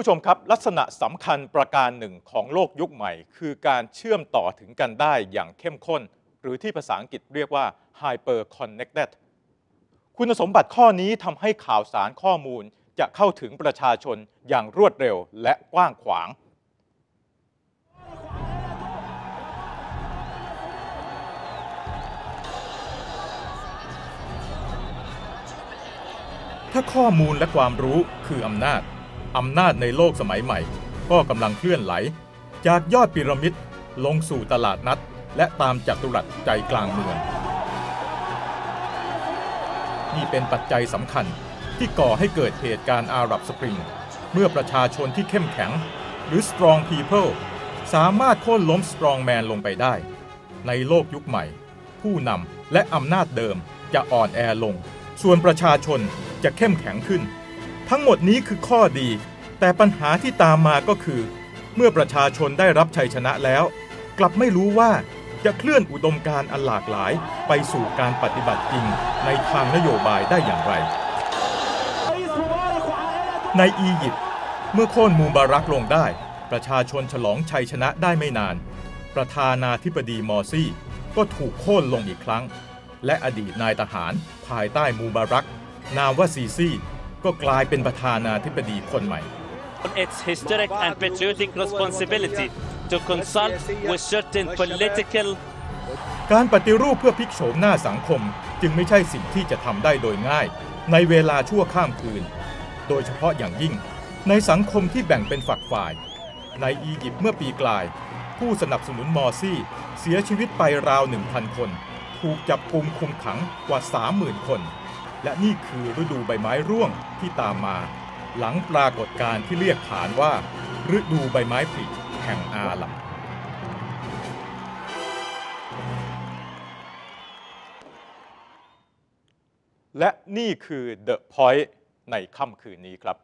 ผู้ชมครับ ลักษณะสำคัญประการหนึ่งของโลกยุคใหม่ คือการเชื่อมต่อถึงกันได้อย่างเข้มข้น หรือที่ภาษาอังกฤษเรียกว่า hyper connected คุณสมบัติข้อนี้ทำให้ข่าวสารข้อมูลจะเข้าถึงประชาชนอย่างรวดเร็วและกว้างขวาง ถ้าข้อมูลและความรู้คืออำนาจ อำนาจในโลกสมัยใหม่ ก็กำลังเคลื่อนไหล จากยอดพีระมิดลงสู่ตลาดนัด และตามจัตุรัสใจกลางเมือง นี่เป็นปัจจัยสำคัญที่ก่อให้เกิดเหตุการณ์อาหรับสปริง เมื่อประชาชนที่เข้มแข็ง หรือ strong people สามารถโค่นล้ม strong man ลงไปได้ ในโลกยุคใหม่ ผู้นำและอำนาจเดิมจะอ่อนแอลง ส่วนประชาชนจะเข้มแข็งขึ้น ทั้งหมดนี้คือข้อดี แต่ปัญหาที่ตามมาก็คือ เมื่อประชาชนได้รับชัยชนะแล้ว กลับไม่รู้ว่าจะเคลื่อนอุดมการณ์อันหลากหลาย ไปสู่การปฏิบัติจริงในทางนโยบายได้อย่างไร ในอียิปต์เมื่อโค่นมูบารักลงได้ ประชาชนฉลองชัยชนะได้ไม่นาน ประธานาธิบดีมอร์ซี่ ก็ถูกโค่นลงอีกครั้ง และอดีตนายทหารภายใต้มูบารัก นามว่าซีซี ก็กลายเป็นประธานาธิบดีคนใหม่ its historic and patriotic responsibility to consult with certain political การปฏิรูปเพื่อพลิกโฉมหน้าสังคมจึงไม่ใช่สิ่งที่จะทำได้โดยง่าย ในเวลาชั่วข้ามคืน โดยเฉพาะอย่างยิ่ง ในสังคมที่แบ่งเป็นฝักฝ่าย ในอียิปต์เมื่อปีกลาย ผู้สนับสนุนมอร์ซี่ เสียชีวิตไปราว 1,000 คน ถูกจับกุมคุมขังกว่า 30,000 คน และนี่คือฤดูใบไม้ร่วงที่ตามมา หลังปรากฏการณ์ที่เรียกขานว่า ฤดูใบไม้ผลิแห่งอาหรับและนี่คือ The Point ในค่ำคืนนี้ครับ